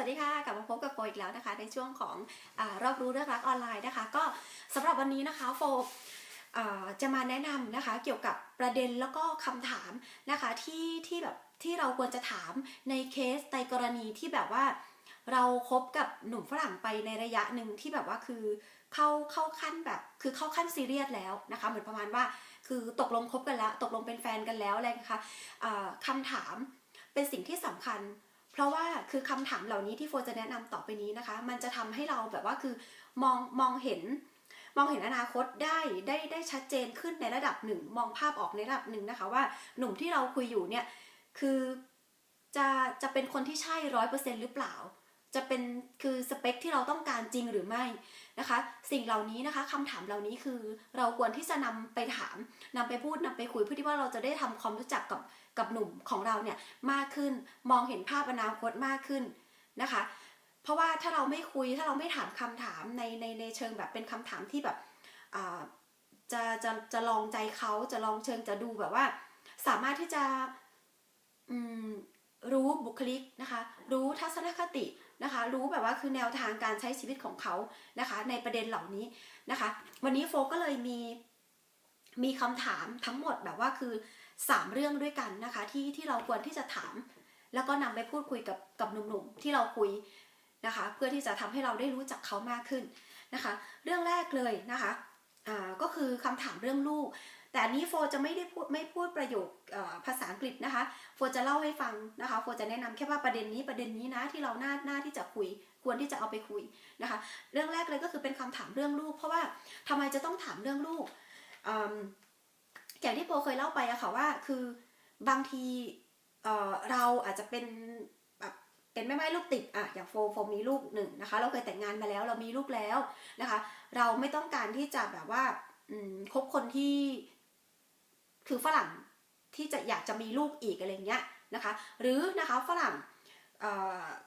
วัสดีค่ะกลับมาพบกับโฟอีกแล้วนะคะ ในช่วงของอรอบรู้เรื่องรักออนไลน์นะคะ ก็สำหรับวันนี้นะคะโฟจะมาแนะนำนะคะเกี่ยวกับประเด็นแล้วก็คำถามนะคะที่ที่แบบที่เราควรจะถามในเคสในกรณีที่แบบว่า เราครบกับหนุ่มฝรั่งไปในระยะหนึ่งที่แบบว่าคือเข้าเข้าขั้นแบบคือเข้าขั้นซีเรียสแล้วนะคะเหมือนประมาณว่าคือตกลงคบกันแล้ว ตกลงเป็นแฟนกันแล้วอะไรนะคะคำถามเป็นสิ่งที่สำคัญ เพราะว่าคือคำถามเหล่านี้ที่โฟจะแนะนำต่อไปนี้นะคะ มันจะทำให้เราแบบว่าคือมองมองเห็น มองเห็นอนาคตได้ได้ได้ชัดเจนขึ้นในระดับหนึ่ง มองภาพออกในระดับหนึ่งนะคะว่าหนุ่มที่เราคุยอยู่เนี่ยคือจะจะเป็นคนที่ใช่ร้อยเปอร์เซ็นหรือเปล่า จะเป็นคือสเปคที่เราต้องการจริงหรือไม่นะคะ สิ่งเหล่านี้นะคะคำถามเหล่านี้คือเราควรที่จะนำไปถามนำไปพูดนำไปคุยเพื่อที่ว่าเราจะได้ทำความรู้จักกับกับหนุ่มของเราเนี่ยมากขึ้นมองเห็นภาพอนาคตมากขึ้นนะคะ เพราะว่าถ้าเราไม่คุยถ้าเราไม่ถามคำถามในในในเชิงแบบเป็นคำถามที่แบบจะจะจะลองใจเขาจะลองเชิงจะดูแบบว่า สามารถที่จะอืม รู้บุคลิกนะคะ รู้ทัศนคตินะคะ รู้แบบว่าคือแนวทางการใช้ชีวิตของเขานะคะ ในประเด็นเหล่านี้นะคะ วันนี้โฟก็เลยมีมีคำถามทั้งหมดแบบว่าคือสามเรื่องด้วยกันนะคะ ที่ที่เราควรที่จะถาม แล้วก็นำไปพูดคุยกับกับหนุ่มๆที่เราคุยนะคะ เพื่อที่จะทำให้เราได้รู้จักเขามากขึ้นนะคะ เรื่องแรกเลยนะคะอ่าก็คือคำถามเรื่องลูก แต่อันนี้โฟจะไม่ได้พูดไม่พูดประโยคภาษาอังกฤษนะคะ โฟจะเล่าให้ฟังนะคะ โฟจะแนะนำแค่ว่าประเด็นนี้ประเด็นนี้นะที่เราหน้าหน้าที่จะคุย ควรที่จะเอาไปคุยนะคะ เรื่องแรกเลยก็คือเป็นคำถามเรื่องลูก เพราะว่าทำไมจะต้องถามเรื่องลูกออย่างที่โฟเคยเล่าไปอะค่ะว่าคือบางทีเเราอาจจะเป็นแบบเป็นแม่ไม้ลูกติดอะอย่างโฟโฟมีลูกหนึ่งนะคะ เราเคยแต่งงานมาแล้วเรามีลูกแล้วนะคะ เราไม่ต้องการที่จะแบบว่าคบคนที่ คือฝรั่งที่จะอยากจะมีลูกอีกอะไรเงี้ยนะคะหรือนะคะฝรั่งเ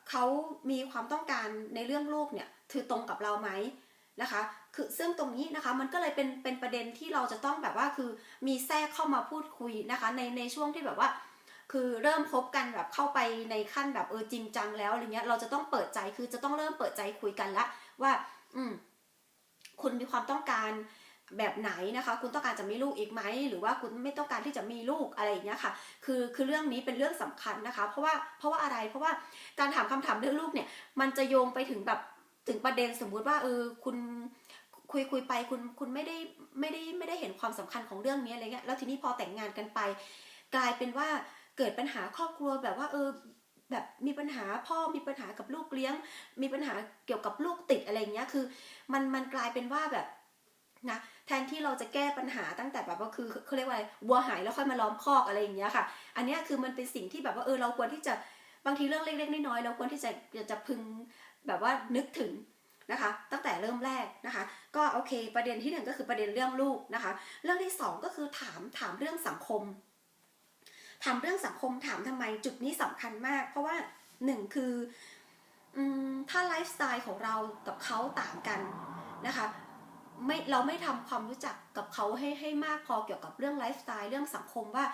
เขามีความต้องการในเรื่องลูกเนี่ยคือตรงกับเราไหมนะคะคือซึ่งตรงนี้นะคะมันก็เลยเป็นเป็นประเด็นที่เราจะต้องแบบว่าคือมีแทรกเข้ามาพูดคุยนะคะในในช่วงที่แบบว่า คือเริ่มคบกันแบบเข้าไปในขั้นแบบเออจริงจังแล้วอะไรเงี้ยเราจะต้องเปิดใจคือจะต้องเริ่มเปิดใจคุยกันละว่า อืมคุณมีความต้องการ แบบไหนนะคะ คุณต้องการจะมีลูกอีกไหมหรือว่าคุณไม่ต้องการที่จะมีลูกอะไรอย่างเงี้ยค่ะ คือคือเรื่องนี้เป็นเรื่องสำคัญนะคะ เพราะว่าเพราะว่าอะไรเพราะว่าการถามคำถามเรื่องลูกเนี่ย มันจะโยงไปถึงแบบถึงประเด็นสมมุติว่าเออคุณคุยคุยไปคุณคุณไม่ได้ไม่ได้ไม่ได้เห็นความสำคัญของเรื่องนี้อะไรเงี้ยแล้วทีนี้พอแต่งงานกันไป กลายเป็นว่าเกิดปัญหาครอบครัวแบบว่าเออแบบมีปัญหาพ่อมีปัญหากับลูกเลี้ยง มีปัญหาเกี่ยวกับลูกติดอะไรเงี้ยคือ มันมันกลายเป็นว่าแบบนะ แทนที่เราจะแก้ปัญหาตั้งแต่แบบว่าคือเขาเรียกว่าอะไรวัวหายแล้วค่อยมาล้อมคอกอะไรอย่างเงี้ยค่ะ อันเนี้ยคือมันเป็นสิ่งที่แบบว่าเออเราควรที่จะบางทีเรื่องเล็กๆน้อยๆเราควรที่จะจะจะพึงแบบว่านึกถึงนะคะ ตั้งแต่เริ่มแรกนะคะ ก็โอเค ประเด็นที่หนึ่งก็คือประเด็นเรื่องลูกนะคะ เรื่องที่สองก็คือถามถามเรื่องสังคม ถามเรื่องสังคมถามทำไมจุดนี้สำคัญมาก เพราะว่าหนึ่งคือถ้าไลฟ์สไตล์ของเรากับเขาต่างกันนะคะ ไม่เราไม่ทำความรู้จักกับเขาให้ให้มากพอเกี่ยวกับเรื่องไลฟ์สไตล์เรื่องสังคมว่า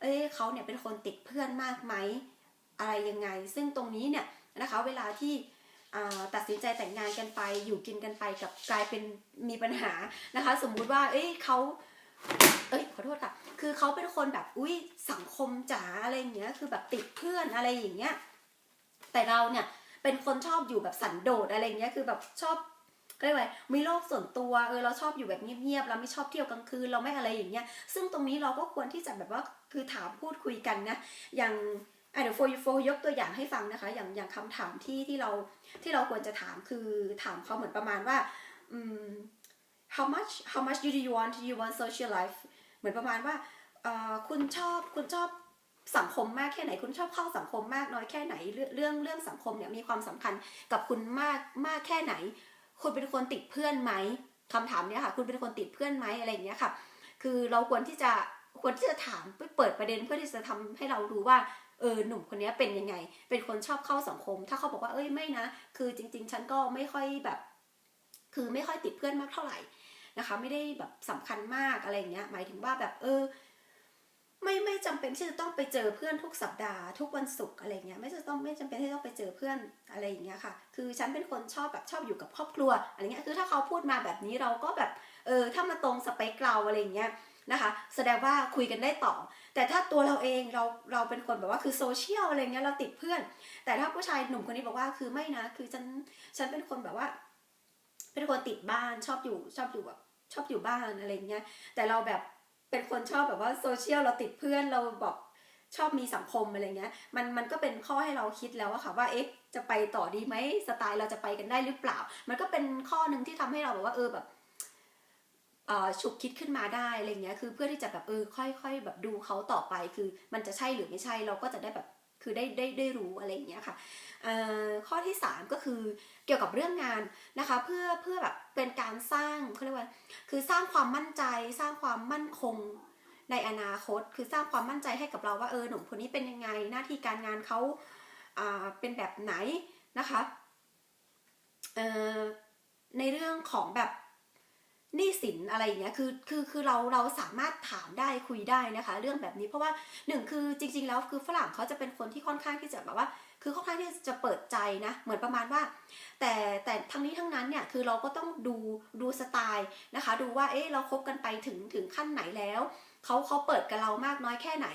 เอ้ยเขาเนี่ยเป็นคนติดเพื่อนมากไหมอะไรยังไง ซึ่งตรงนี้เนี่ยนะคะเวลาที่ตัดสินใจแต่งงานกันไปอยู่กินกันไปกับกลายเป็นมีปัญหานะคะ สมมุติว่า เอ้ยเขาเอ้ยขอโทษค่ะ คือเขาเป็นคนแบบอุ้ยสังคมจ๋าอะไรอย่างเงี้ยคือแบบติดเพื่อนอะไรอย่างเงี้ยแต่เราเนี่ยเป็นคนชอบอยู่แบบสันโดษอะไรอย่างเงี้ยคือแบบชอบ ก็เรียว่ามีโลกส่วนตัวเออเราชอบอยู่แบบเงียบๆเราไม่ชอบเที่ยวกลางคืนเราไม่อะไรอย่างเงี้ยซึ่งตรงนี้เราก็ควรที่จะแบบว่าคือถามพูดคุยกันนะอย่างอะเดี๋ยวโฟยโฟยกตัวอย่างให้ฟังนะคะ อย่างอย่างคำถามที่ที่เราที่เราควรจะถามคือถามเขาเหมือนประมาณว่าอืม how much how much do you want do you want social life เหมือนประมาณว่าเอ่อคุณชอบคุณชอบสังคมมากแค่ไหน คุณชอบเข้าสังคมมากน้อยแค่ไหน เรื่องเรื่องสังคมเนี่ยมีความสำคัญกับคุณมากมากแค่ไหน คุณเป็นคนติดเพื่อนไหมคำถามเนี้ยค่ะ คุณเป็นคนติดเพื่อนไหมอะไรอย่างเงี้ยค่ะ คือเราควรที่จะควรที่จะถามเพื่อเปิดประเด็นเพื่อที่จะทำให้เรารู้ว่าเออหนุ่มคนนี้เป็นยังไง เป็นคนชอบเข้าสังคม ถ้าเขาบอกว่าเอ้ยไม่นะ คือจริง ๆ ฉันก็ไม่ค่อยแบบ คือไม่ค่อยติดเพื่อนมากเท่าไหร่นะคะ ไม่ได้แบบสำคัญมากอะไรอย่างเงี้ย หมายถึงว่าแบบเออ ไม่ไม่จำเป็นที่จะต้องไปเจอเพื่อนทุกสัปดาห์ทุกวันศุกร์อะไรเงี้ยไม่จะต้องไม่จำเป็นที่ต้องไปเจอเพื่อนอะไรอย่างเงี้ยค่ะ คือฉันเป็นคนชอบแบบชอบอยู่กับครอบครัวอะไรเงี้ยคือถ้าเขาพูดมาแบบนี้เราก็แบบเออถ้ามาตรงสเปคเราอะไรเงี้ยนะคะ แสดงว่าคุยกันได้ต่อ แต่ถ้าตัวเราเองเราเราเป็นคนแบบว่าคือโซเชียลอะไรเงี้ยเราติดเพื่อน แต่ถ้าผู้ชายหนุ่มคนนี้บอกว่าคือไม่นะคือฉันฉันเป็นคนแบบว่า เป็นคนติดบ้านชอบอยู่ชอบอยู่แบบชอบอยู่บ้านอะไรเงี้ยแต่เราแบบ เป็นคนชอบแบบว่าโซเชียลเราติดเพื่อนเราบอกชอบมีสังคมอะไรเงี้ยมันมันก็เป็นข้อให้เราคิดแล้วอะค่ะว่าเอ๊ะจะไปต่อดีไหมสไตล์เราจะไปกันได้หรือเปล่า มันก็เป็นข้อหนึ่งที่ทำให้เราแบบว่าเออแบบอ่อฉุกคิดขึ้นมาได้อะไรเงี้ยคือเพื่อที่จะแบบเออค่อยๆแบบดูเขาต่อไปคือมันจะใช่หรือไม่ใช่เราก็จะได้แบบ คือได้ได้ได้รู้อะไรอย่างเงี้ยค่ะข้อที่ 3 ก็คือเกี่ยวกับเรื่องงานนะคะเพื่อเพื่อแบบเป็นการสร้างเขาเรียกว่าคือสร้างความมั่นใจ สร้างความมั่นคงในอนาคต คือสร้างความมั่นใจให้กับเราว่าเออหนุ่มคนนี้เป็นยังไงหน้าที่การงานเขาเป็นแบบไหนนะคะในเรื่องของแบบ หนี้สินอะไรอย่างเงี้ยคือคือคือเราเราสามารถถามได้คุยได้นะคะ เรื่องแบบนี้เพราะว่าหนึ่งคือจริง ๆ แล้วคือฝรั่งเขาจะเป็นคนที่ค่อนข้างที่จะแบบว่า คือค่อนข้างที่จะเปิดใจนะ เหมือนประมาณว่า แต่แต่ทั้งนี้ทั้งนั้นเนี่ยคือเราก็ต้องดูดูสไตล์นะคะ ดูว่าเอ๊ะเราคบกันไปถึงถึงขั้นไหนแล้วเขาเขาเปิดกับเรามากน้อยแค่ไหน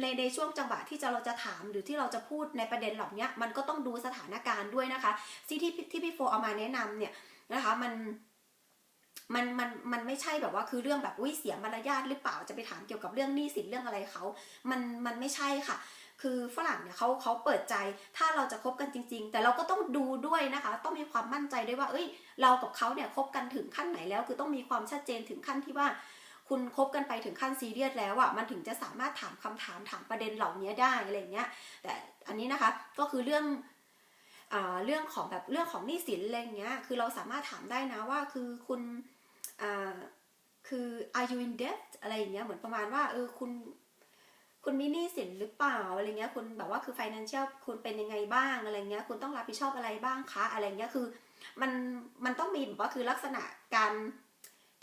ในในช่วงจังหวะที่จะเราจะถามหรือที่เราจะพูดในประเด็นเหล่านี้มันก็ต้องดูสถานการณ์ด้วยนะคะที่ที่ที่พี่โฟเอามาแนะนำเนี่ยนะคะมัน มันมันมันไม่ใช่แบบว่าคือเรื่องแบบอุ้ยเสียมารยาทหรือเปล่าจะไปถามเกี่ยวกับเรื่องหนี้สินเรื่องอะไรเขา มันมันไม่ใช่ค่ะ คือฝรั่งเนี่ยเขาเขาเปิดใจถ้าเราจะคบกันจริง ๆ แต่เราก็ต้องดูด้วยนะคะ ต้องมีความมั่นใจด้วยว่าเอ้ย เรากับเขาเนี่ยคบกันถึงขั้นไหนแล้ว คือต้องมีความชัดเจนถึงขั้นที่ว่า คุณคบกันไปถึงขั้นซีเรียสแล้วอะ่ะมันถึงจะสามารถถามคำถามถามประเด็นเหล่านี้ได้อะไรเงี้ยแต่อันนี้นะคะก็คือเรื่องอเรื่องของแบบเรื่องของหนี้สินอะไรเงี้ยคือเราสามารถถามได้นะว่าคือคุณ คือ are you in debt อะไรอย่างเงี้ยเหมือนประมาณว่าเออคุณ คุณมีหนี้สินหรือเปล่าอะไรเงี้ยคุณแบบว่าคือ financial คุณเป็นยังไงบ้างอะไรเงี้ยคุณต้องรับผิดชอบอะไรบ้างคะอะไรเงี้ยคือมันมันต้องมีแบบว่าคือลักษณะการ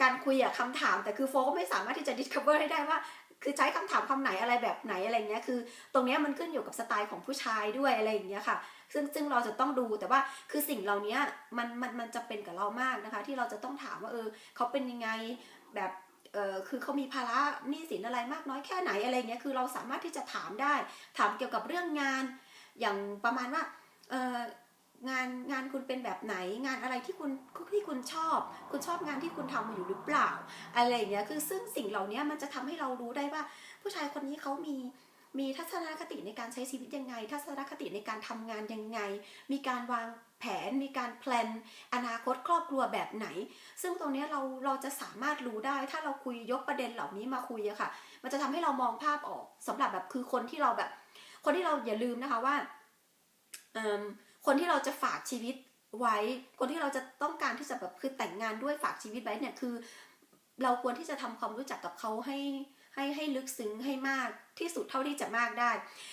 การคุยอะคำถาม แต่คือโฟก็ไม่สามารถที่จะ discover ให้ได้ว่า คือใช้คำถามคำไหนอะไรแบบไหนอะไรเงี้ยคือ ตรงเนี้ยมันขึ้นอยู่กับสไตล์ของผู้ชายด้วยอะไรอย่างเงี้ยค่ะ ซึ่งซึ่งเราจะต้องดูแต่ว่าคือสิ่งเหล่านี้มันมันมันจะเป็นกับเรามากนะคะ ที่เราจะต้องถามว่าเออเขาเป็นยังไงแบบเออคือเขามีภาระหนี้สินอะไรมากน้อยแค่ไหนอะไรเงี้ยคือเราสามารถที่จะถามได้ ถามเกี่ยวกับเรื่องงาน อย่างประมาณว่าเอองานงานคุณเป็นแบบไหนงานอะไรที่คุณที่คุณชอบ คุณชอบงานที่คุณทำอยู่หรือเปล่า อะไรอย่างเงี้ยคือซึ่งสิ่งเหล่านี้มันจะทำให้เรารู้ได้ว่า ผู้ชายคนนี้เขามี มีทัศนคติในการใช้ชีวิตยังไง ทัศนคติในการทำงานยังไง มีการวางแผน มีการแพลน อนาคตครอบครัวแบบไหน ซึ่งตรงนี้เราเราจะสามารถรู้ได้ ถ้าเราคุยยกประเด็นเหล่านี้มาคุยอะค่ะ มันจะทำให้เรามองภาพออกสำหรับแบบคือคนที่เราแบบ คนที่เราอย่าลืมนะคะว่าคนที่เราจะฝากชีวิตไว้ คนที่เราจะต้องการที่จะแบบคือแต่งงานด้วยฝากชีวิตไว้เนี่ยคือ เราควรที่จะทำความรู้จักกับเขาให้ ให้ให้ลึกซึ้งให้มากที่สุดเท่าที่จะมากได้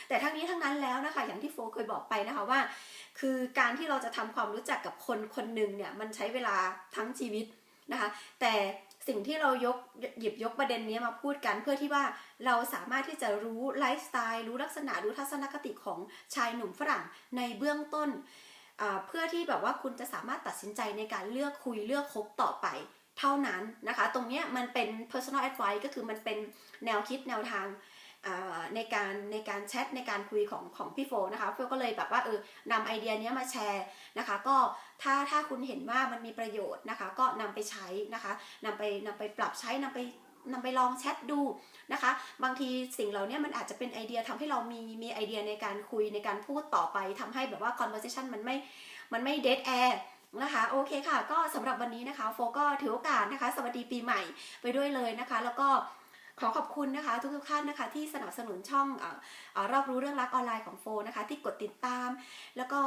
แต่ทั้งนี้ทั้งนั้นแล้วนะคะอย่างที่โฟเคยบอกไปนะคะว่า คือการที่เราจะทำความรู้จักกับคนคนหนึ่งเนี่ยมันใช้เวลาทั้งชีวิตนะคะ แต่สิ่งที่เรายกหยิบยกประเด็นนี้มาพูดกันเพื่อที่ว่าเราสามารถที่จะรู้ไลฟ์สไตล์รู้ลักษณะรู้ทัศนคติของชายหนุ่มฝรั่งในเบื้องต้น เพื่อที่แบบว่าคุณจะสามารถตัดสินใจในการเลือกคุยเลือกคบต่อไป เท่านั้นนะคะ ตรงนี้มันเป็น personal advice ก็คือมันเป็นแนวคิดแนวทางในการในการแชทในการคุยของของพี่โฟนะคะโฟก็เลยแบบว่าเออนำไอเดียนี้มาแชร์นะคะ ก็ถ้าถ้าคุณเห็นว่ามันมีประโยชน์นะคะ ก็นำไปใช้นะคะนำไปนำไปปรับใช้นำไปนำไปลองแชทดูนะคะ บางทีสิ่งเหล่านี้มันอาจจะเป็นไอเดียทำให้เรามีมีไอเดียในการคุยในการพูดต่อไปทำให้แบบว่า conversation มันไม่มันไม่ dead air นะคะโอเคค่ะ ก็สำหรับวันนี้นะคะ โฟก็ถือโอกาสนะคะ สวัสดีปีใหม่ไปด้วยเลยนะคะ แล้วก็ขอขอบคุณนะคะทุกๆท่านนะคะที่สนับสนุนช่องอรอบรู้เรื่องรักออนไลน์ของโฟนะคะที่กดติดตาม แล้วก็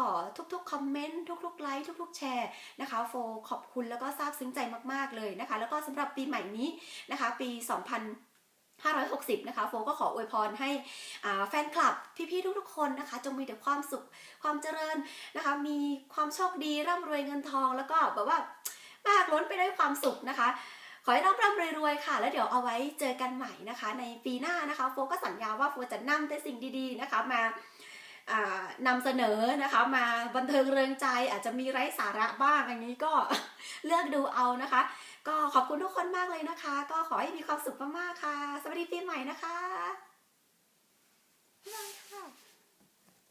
ทุกๆคอมเมนต์ทุกๆไลค์ทุกๆแชร์นะคะโฟขอบคุณแล้วก็ซาบซึ้งใจมากๆเลยนะคะ แล้วก็สำหรับปีใหม่นี้นะคะ ปี 2000 560 นะคะ โฟก็ขออวยพรให้แฟนคลับพี่ๆทุกๆคนนะคะ จงมีแต่ความสุขความเจริญนะคะ มีความโชคดีร่ำรวยเงินทองแล้วก็แบบว่ามากล้นไปด้วยความสุขนะคะ ขอให้ร่ำร่ำรวยๆค่ะ แล้วเดี๋ยวเอาไว้เจอกันใหม่นะคะ ในปีหน้านะคะ โฟก็สัญญาว่าโฟจะนำแต่สิ่งดีๆนะคะมานำเสนอนะคะมาบันเทิงเริงใจอาจจะมีไร้สาระบ้างอันนี้ก็เลือกดูเอานะคะ ก็ขอบคุณทุกคนมากเลยนะคะ ก็ขอให้มีความสุขมากๆค่ะ สวัสดีปีใหม่นะคะ บ๊ายบายค่ะ